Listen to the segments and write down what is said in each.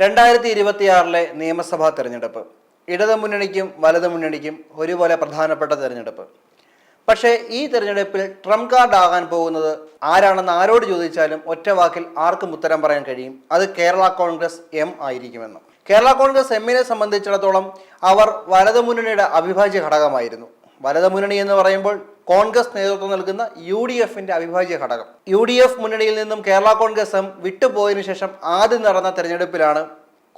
രണ്ടായിരത്തി ഇരുപത്തിയാറിലെ നിയമസഭാ തെരഞ്ഞെടുപ്പ്. ഇടതു മുന്നണിക്കും വലതു മുന്നണിക്കും ഒരുപോലെ പ്രധാനപ്പെട്ട തെരഞ്ഞെടുപ്പ്. പക്ഷേ ഈ തെരഞ്ഞെടുപ്പിൽ ട്രംപ് കാർഡ് ആകാൻ പോകുന്നത് ആരാണെന്ന് ആരോട് ചോദിച്ചാലും ഒറ്റ വാക്കിൽ ആർക്കും ഉത്തരം പറയാൻ കഴിയും. അത് കേരള കോൺഗ്രസ് എം ആയിരിക്കുമെന്ന്. കേരള കോൺഗ്രസ് എമ്മിനെ സംബന്ധിച്ചിടത്തോളം അവർ വലതു മുന്നണിയുടെ അവിഭാജ്യ ഘടകമായിരുന്നു. വലതു മുന്നണി എന്ന് പറയുമ്പോൾ കോൺഗ്രസ് നേതൃത്വം നൽകുന്ന യു ഡി എഫിന്റെ അവിഭാജ്യ ഘടകം. യു ഡി എഫ് മുന്നണിയിൽ നിന്നും കേരള കോൺഗ്രസ് എം വിട്ടുപോയതിനു ശേഷം ആദ്യം നടന്ന തെരഞ്ഞെടുപ്പിലാണ്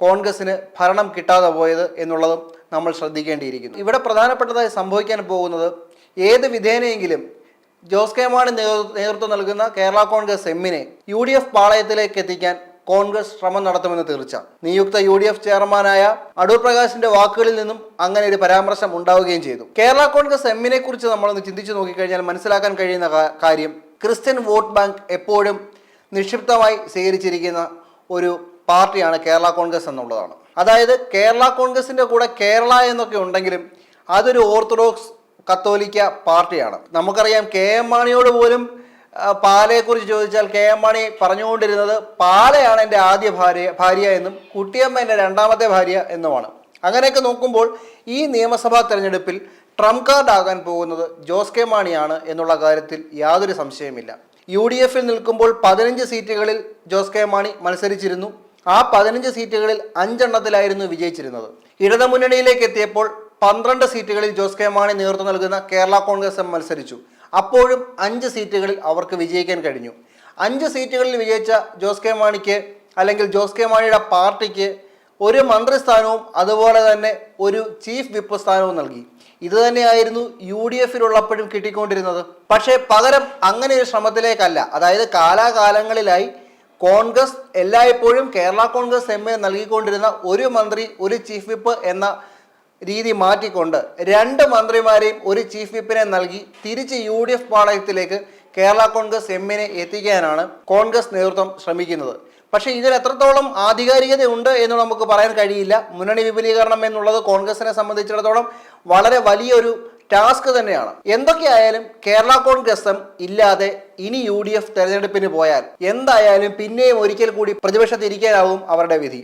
കോൺഗ്രസിന് ഭരണം കിട്ടാതെ പോയത് എന്നുള്ളതും നമ്മൾ ശ്രദ്ധിക്കേണ്ടിയിരിക്കുന്നു. ഇവിടെ പ്രധാനപ്പെട്ടതായി സംഭവിക്കാൻ പോകുന്നത് ഏത് വിധേനയെങ്കിലും ജോസ് കെ മാണി നേതൃത്വം നൽകുന്ന കേരള കോൺഗ്രസ് എമ്മിനെ യു ഡി എഫ് പാളയത്തിലേക്ക് എത്തിക്കാൻ കോൺഗ്രസ് ശ്രമം നടത്തുമെന്ന് തീർച്ച. നിയുക്ത യു ഡി എഫ് ചെയർമാനായ അടൂർ പ്രകാശിന്റെ വാക്കുകളിൽ നിന്നും അങ്ങനെ ഒരു പരാമർശം ഉണ്ടാവുകയും ചെയ്തു. കേരള കോൺഗ്രസ് എമ്മിനെ കുറിച്ച് നമ്മളൊന്ന് ചിന്തിച്ചു നോക്കിക്കഴിഞ്ഞാൽ മനസ്സിലാക്കാൻ കഴിയുന്ന കാര്യം ക്രിസ്ത്യൻ വോട്ട് ബാങ്ക് എപ്പോഴും നിക്ഷിപ്തമായി സ്വീകരിച്ചിരിക്കുന്ന ഒരു പാർട്ടിയാണ് കേരള കോൺഗ്രസ് എന്നുള്ളതാണ്. അതായത് കേരള കോൺഗ്രസിന്റെ കൂടെ കേരള എന്നൊക്കെ ഉണ്ടെങ്കിലും അതൊരു ഓർത്തഡോക്സ് കത്തോലിക്ക പാർട്ടിയാണ്. നമുക്കറിയാം കെ എം മാണിയോട് പോലും പാലയെക്കുറിച്ച് ചോദിച്ചാൽ കെ എം മാണി പറഞ്ഞുകൊണ്ടിരുന്നത് പാലയാണ് എന്റെ ആദ്യ ഭാര്യ ഭാര്യ എന്നും കുട്ടിയമ്മ എന്റെ രണ്ടാമത്തെ ഭാര്യ എന്നുമാണ്. അങ്ങനെയൊക്കെ നോക്കുമ്പോൾ ഈ നിയമസഭാ തെരഞ്ഞെടുപ്പിൽ ട്രംപ് കാർഡ് ആകാൻ പോകുന്നത് ജോസ് കെ മാണിയാണ് എന്നുള്ള കാര്യത്തിൽ യാതൊരു സംശയമില്ല യു ഡി എഫിൽ നിൽക്കുമ്പോൾ പതിനഞ്ച് സീറ്റുകളിൽ ജോസ് കെ മാണി മത്സരിച്ചിരുന്നു. ആ പതിനഞ്ച് സീറ്റുകളിൽ അഞ്ചെണ്ണത്തിലായിരുന്നു വിജയിച്ചിരുന്നത്. ഇടതുമുന്നണിയിലേക്ക് എത്തിയപ്പോൾ പന്ത്രണ്ട് സീറ്റുകളിൽ ജോസ് കെ മാണി നേതൃത്വം നൽകുന്ന കേരള കോൺഗ്രസ് എം മത്സരിച്ചു. അപ്പോഴും അഞ്ച് സീറ്റുകളിൽ അവർക്ക് വിജയിക്കാൻ കഴിഞ്ഞു. അഞ്ച് സീറ്റുകളിൽ വിജയിച്ച ജോസ് കെ മാണിക്ക് അല്ലെങ്കിൽ ജോസ് കെ മാണിയുടെ പാർട്ടിക്ക് ഒരു മന്ത്രിസ്ഥാനവും അതുപോലെ തന്നെ ഒരു ചീഫ് വിപ്പ് സ്ഥാനവും നൽകി. ഇത് തന്നെയായിരുന്നു യു ഡി എഫിലുള്ളപ്പോഴും കിട്ടിക്കൊണ്ടിരുന്നത്. പക്ഷേ പകരം അങ്ങനെ ഒരു ശ്രമത്തിലേക്കല്ല. അതായത് കാലാകാലങ്ങളിലായി കോൺഗ്രസ് എല്ലായ്പ്പോഴും കേരള കോൺഗ്രസ് എം എ നൽകിക്കൊണ്ടിരുന്ന ഒരു മന്ത്രി ഒരു ചീഫ് വിപ്പ് എന്ന രീതി മാറ്റിക്കൊണ്ട് രണ്ട് മന്ത്രിമാരെയും ഒരു ചീഫ് വിപ്പിനെ നൽകി തിരിച്ച് യു ഡി എഫ് പാളയത്തിലേക്ക് കേരള കോൺഗ്രസ് എമ്മിനെ എത്തിക്കാനാണ് കോൺഗ്രസ് നേതൃത്വം ശ്രമിക്കുന്നത്. പക്ഷേ ഇതിൽ എത്രത്തോളം ആധികാരികതയുണ്ട് എന്ന് നമുക്ക് പറയാൻ കഴിയില്ല. മുന്നണി വിപുലീകരണം എന്നുള്ളത് കോൺഗ്രസിനെ സംബന്ധിച്ചിടത്തോളം വളരെ വലിയൊരു ടാസ്ക് തന്നെയാണ്. എന്തൊക്കെയായാലും കേരള കോൺഗ്രസും ഇല്ലാതെ ഇനി യു ഡി എഫ് തെരഞ്ഞെടുപ്പിന് പോയാൽ എന്തായാലും പിന്നെയും ഒരിക്കൽ കൂടി പ്രതിപക്ഷത്തിരിക്കാനാവും അവരുടെ വിധി.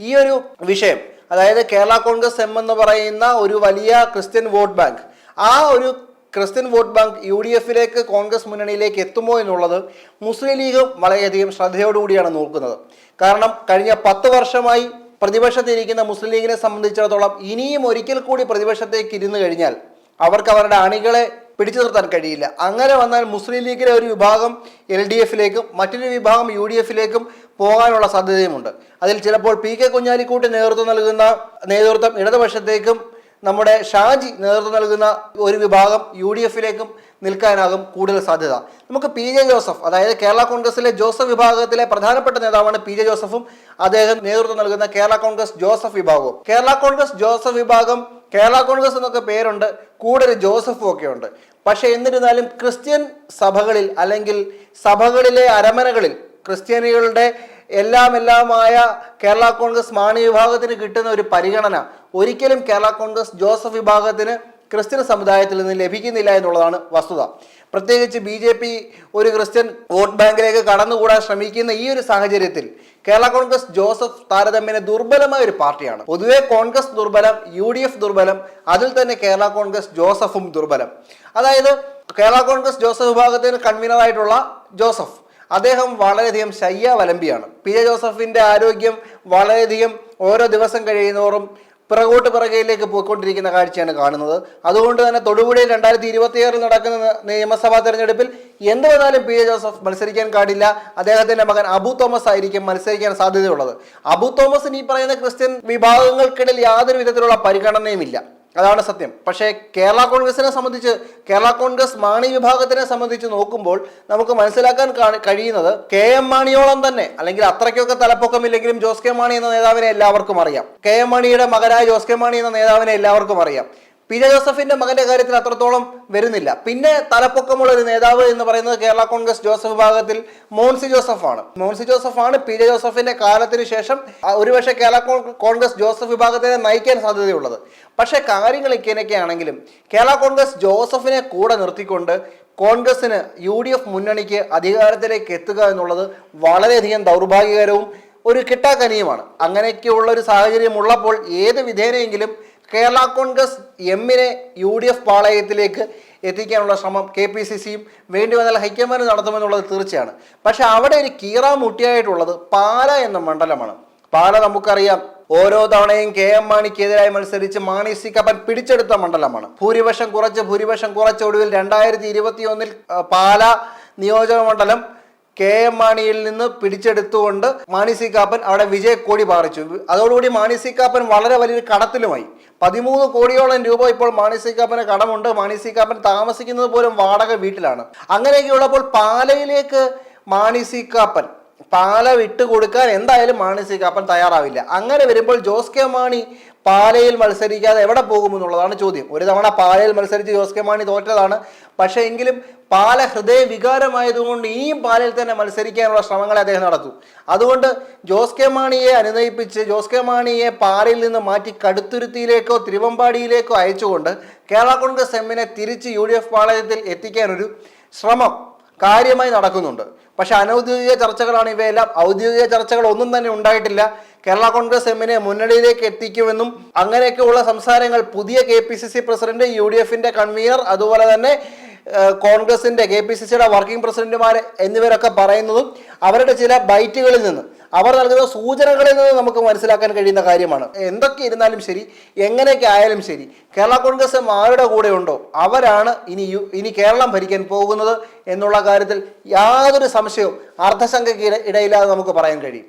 ഈ ഒരു വിഷയം അതായത് കേരള കോൺഗ്രസ് എം എന്ന് പറയുന്ന ഒരു വലിയ ക്രിസ്ത്യൻ വോട്ട് ബാങ്ക്. ആ ഒരു Christian vote bank U D എഫിലേക്ക് കോൺഗ്രസ് മുന്നണിയിലേക്ക് എത്തുമോ എന്നുള്ളത് മുസ്ലിം ലീഗ് വളരെയധികം ശ്രദ്ധയോടുകൂടിയാണ് നോക്കുന്നത്. കാരണം കഴിഞ്ഞ പത്ത് വർഷമായി പ്രതിപക്ഷത്തിരിക്കുന്ന മുസ്ലിം ലീഗിനെ സംബന്ധിച്ചിടത്തോളം ഇനിയും ഒരിക്കൽ കൂടി പ്രതിപക്ഷത്തേക്ക് ഇരുന്ന് കഴിഞ്ഞാൽ അവർക്ക് അവരുടെ അണികളെ പിടിച്ചു നിർത്താൻ കഴിയില്ല. അങ്ങനെ വന്നാൽ മുസ്ലിം ലീഗിലെ ഒരു വിഭാഗം എൽ ഡി എഫിലേക്കും മറ്റൊരു വിഭാഗം യു ഡി എഫിലേക്കും പോകാനുള്ള സാധ്യതയുമുണ്ട്. അതിൽ ചിലപ്പോൾ പി കെ കുഞ്ഞാലിക്കൂട്ട് നേതൃത്വം നൽകുന്ന നേതൃത്വം ഇടതുപക്ഷത്തേക്കും നമ്മുടെ ഷാജി നേതൃത്വം നൽകുന്ന ഒരു വിഭാഗം യു ഡി എഫിലേക്കും നിൽക്കാനാകും കൂടുതൽ സാധ്യത. നമുക്ക് പി ജെ ജോസഫ് അതായത് കേരള കോൺഗ്രസിലെ ജോസഫ് വിഭാഗത്തിലെ പ്രധാനപ്പെട്ട നേതാവാണ് പി ജെ ജോസഫും അദ്ദേഹം നേതൃത്വം നൽകുന്ന കേരള കോൺഗ്രസ് ജോസഫ് വിഭാഗവും. കേരള കോൺഗ്രസ് ജോസഫ് വിഭാഗം കേരള കോൺഗ്രസ് എന്നൊക്കെ പേരുണ്ട് കൂടെ ഒരു ജോസഫും ഒക്കെ ഉണ്ട്. പക്ഷേ എന്നിരുന്നാലും ക്രിസ്ത്യൻ സഭകളിൽ അല്ലെങ്കിൽ സഭകളിലെ അരമനകളിൽ ക്രിസ്ത്യാനികളുടെ എല്ലാം എല്ലാമായ കേരള കോൺഗ്രസ് മാണി വിഭാഗത്തിന് കിട്ടുന്ന ഒരു പരിഗണന ഒരിക്കലും കേരള കോൺഗ്രസ് ജോസഫ് വിഭാഗത്തിന് ക്രിസ്ത്യൻ സമുദായത്തിൽ നിന്ന് ലഭിക്കുന്നില്ല എന്നുള്ളതാണ് വസ്തുത. പ്രത്യേകിച്ച് ബി ജെ പി ഒരു ക്രിസ്ത്യൻ വോട്ട് ബാങ്കിലേക്ക് കടന്നുകൂടാൻ ശ്രമിക്കുന്ന ഈ ഒരു സാഹചര്യത്തിൽ കേരള കോൺഗ്രസ് ജോസഫ് താരതമ്യേന ദുർബലമായ ഒരു പാർട്ടിയാണ്. പൊതുവെ കോൺഗ്രസ് ദുർബലം യു ഡി എഫ് ദുർബലം അതിൽ തന്നെ കേരള കോൺഗ്രസ് ജോസഫും ദുർബലം. അതായത് കേരള കോൺഗ്രസ് ജോസഫ് വിഭാഗത്തിന് കൺവീനറായിട്ടുള്ള ജോസഫ്. അദ്ദേഹം വളരെയധികം ശയ്യാവലമ്പിയാണ് പി ജെ ജോസഫിന്റെ ആരോഗ്യം വളരെയധികം ഓരോ ദിവസം കഴിയുന്നതോറും പിറകോട്ട് പിറകയിലേക്ക് പോയിക്കൊണ്ടിരിക്കുന്ന കാഴ്ചയാണ് കാണുന്നത്. അതുകൊണ്ട് തന്നെ തൊടുപുഴയിൽ രണ്ടായിരത്തി ഇരുപത്തിയാറിൽ നടക്കുന്ന നിയമസഭാ തെരഞ്ഞെടുപ്പിൽ എന്ത് വന്നാലും പി എ ജോസഫ് മത്സരിക്കാൻ കാടില്ല. അദ്ദേഹത്തിന്റെ മകൻ അബു തോമസ് ആയിരിക്കും മത്സരിക്കാൻ സാധ്യതയുള്ളത്. അബു തോമസിന് ഈ പറയുന്ന ക്രിസ്ത്യൻ വിഭാഗങ്ങൾക്കിടയിൽ യാതൊരു വിധത്തിലുള്ള പരിഗണനയുമില്ല. അതാണ് സത്യം. പക്ഷേ കേരള കോൺഗ്രസിനെ സംബന്ധിച്ച് കേരള കോൺഗ്രസ് മാണി വിഭാഗത്തിനെ സംബന്ധിച്ച് നോക്കുമ്പോൾ നമുക്ക് മനസ്സിലാക്കാൻ കഴിയുന്നത് കെ എം മാണിയോളം തന്നെ അല്ലെങ്കിൽ അത്രയ്ക്കൊക്കെ തലപ്പൊക്കമില്ലെങ്കിലും ജോസ് കെ മാണി എന്ന നേതാവിനെ എല്ലാവർക്കും അറിയാം. കെ എം മാണിയുടെ മകനായ ജോസ് കെ മാണി എന്ന നേതാവിനെ എല്ലാവർക്കും അറിയാം. പി ജെ ജോസഫിന്റെ മകന്റെ കാര്യത്തിൽ അത്രത്തോളം വരുന്നില്ല. പിന്നെ തലപ്പൊക്കമുള്ള ഒരു നേതാവ് എന്ന് പറയുന്നത് കേരള കോൺഗ്രസ് ജോസഫ് വിഭാഗത്തിൽ മോൻസി ജോസഫാണ്. മോൻസി ജോസഫാണ് പി ജെ ജോസഫിന്റെ കാലത്തിന് ശേഷം ഒരുപക്ഷെ കേരള കോൺഗ്രസ് ജോസഫ് വിഭാഗത്തെ നയിക്കാൻ സാധ്യതയുള്ളത്. പക്ഷേ കാര്യങ്ങൾ ഇങ്ങനെയൊക്കെ കേരള കോൺഗ്രസ് ജോസഫിനെ കൂടെ നിർത്തിക്കൊണ്ട് കോൺഗ്രസിന് യു ഡി എഫ് മുന്നണിക്ക് അധികാരത്തിലേക്ക് എത്തുക എന്നുള്ളത് വളരെയധികം ദൗർഭാഗ്യകരവും ഒരു കിട്ടാക്കനിയുമാണ്. അങ്ങനെയൊക്കെയുള്ള ഒരു സാഹചര്യം ഉള്ളപ്പോൾ ഏത് വിധേനയെങ്കിലും കേരള കോൺഗ്രസ് എമ്മിനെ യു ഡി എഫ് പാളയത്തിലേക്ക് എത്തിക്കാനുള്ള ശ്രമം കെ പി സി സിയും വേണ്ടി വന്നാൽ ഹൈക്കമാൻഡ് നടത്തുമെന്നുള്ളത് തീർച്ചയാണ്. പക്ഷേ അവിടെ ഒരു കീറാമുട്ടിയായിട്ടുള്ളത് പാല എന്ന മണ്ഡലമാണ്. പാല നമുക്കറിയാം ഓരോ തവണയും കെ എം മാണിക്കെതിരായി മത്സരിച്ച് മാണി സി കപ്പൻ പിടിച്ചെടുത്ത മണ്ഡലമാണ്. ഭൂരിപക്ഷം കുറച്ച് ഭൂരിപക്ഷം കുറച്ച് ഒടുവിൽ രണ്ടായിരത്തി ഇരുപത്തി ഒന്നിൽ പാല നിയോജക മണ്ഡലം കെ എം മാണിയിൽ നിന്ന് പിടിച്ചെടുത്തുകൊണ്ട് മാണി സി കാപ്പൻ അവിടെ വിജയക്കോടി പാറിച്ചു. അതോടുകൂടി മാണി സി കാപ്പൻ വളരെ വലിയൊരു കടത്തിലുമായി. പതിമൂന്ന് കോടിയോളം രൂപ ഇപ്പോൾ മാണി സി കാപ്പന് കടമുണ്ട്. മാണി സി കാപ്പൻ താമസിക്കുന്നത് പോലും വാടക വീട്ടിലാണ്. അങ്ങനെയൊക്കെ ഉള്ളപ്പോൾ പാലയിലേക്ക് മാണി സി കാപ്പൻ പാല വിട്ടുകൊടുക്കാൻ എന്തായാലും മാണി സി കാപ്പൻ തയ്യാറാവില്ല. അങ്ങനെ വരുമ്പോൾ ജോസ് കെ മാണി പാലയിൽ മത്സരിക്കാതെ എവിടെ പോകുമെന്നുള്ളതാണ് ചോദ്യം. ഒരു തവണ പാലയിൽ മത്സരിച്ച് ജോസ് കെ മാണി തോറ്റതാണ്. പക്ഷേ എങ്കിലും പാല ഹൃദയ വികാരമായതുകൊണ്ട് ഇനിയും പാലയിൽ തന്നെ മത്സരിക്കാനുള്ള ശ്രമങ്ങളെ അദ്ദേഹം നടത്തു. അതുകൊണ്ട് ജോസ് കെ മാണിയെ അനുനയിപ്പിച്ച് ജോസ് കെ മാണിയെ പാലയിൽ നിന്ന് മാറ്റി കടുത്തുരുത്തിയിലേക്കോ തിരുവമ്പാടിയിലേക്കോ അയച്ചുകൊണ്ട് കേരള കോൺഗ്രസ് എമ്മിനെ തിരിച്ച് യു ഡി എഫ് പാളയത്തിൽ എത്തിക്കാനൊരു ശ്രമം കാര്യമായി നടക്കുന്നുണ്ട്. പക്ഷെ അനൗദ്യോഗിക ചർച്ചകളാണ് ഇവയെല്ലാം. ഔദ്യോഗിക ചർച്ചകൾ ഒന്നും തന്നെ ഉണ്ടായിട്ടില്ല. കേരള കോൺഗ്രസ് എമ്മിനെ മുന്നണിയിലേക്ക് എത്തിക്കുമെന്നും അങ്ങനെയൊക്കെയുള്ള സംസാരങ്ങൾ പുതിയ K P C C president U D എഫിന്റെ കൺവീനർ അതുപോലെ തന്നെ കോൺഗ്രസിന്റെ കെ പി സി സിയുടെ വർക്കിംഗ് പ്രസിഡന്റുമാർ എന്നിവരൊക്കെ പറയുന്നതും അവരുടെ ചില ബൈറ്റുകളിൽ നിന്ന് അവർ നൽകുന്ന സൂചനകളിൽ നിന്ന് നമുക്ക് മനസ്സിലാക്കാൻ കഴിയുന്ന കാര്യമാണ്. എന്തൊക്കെ ഇരുന്നാലും ശരി എങ്ങനെയൊക്കെ ആയാലും ശരി കേരള കോൺഗ്രസ് ആരുടെ കൂടെ ഉണ്ടോ അവരാണ് ഇനി ഇനി കേരളം ഭരിക്കാൻ പോകുന്നത് എന്നുള്ള കാര്യത്തിൽ യാതൊരു സംശയവും അർദ്ധസംഖ്യയ്ക്ക് ഇടയില്ലാതെ നമുക്ക് പറയാൻ കഴിയും.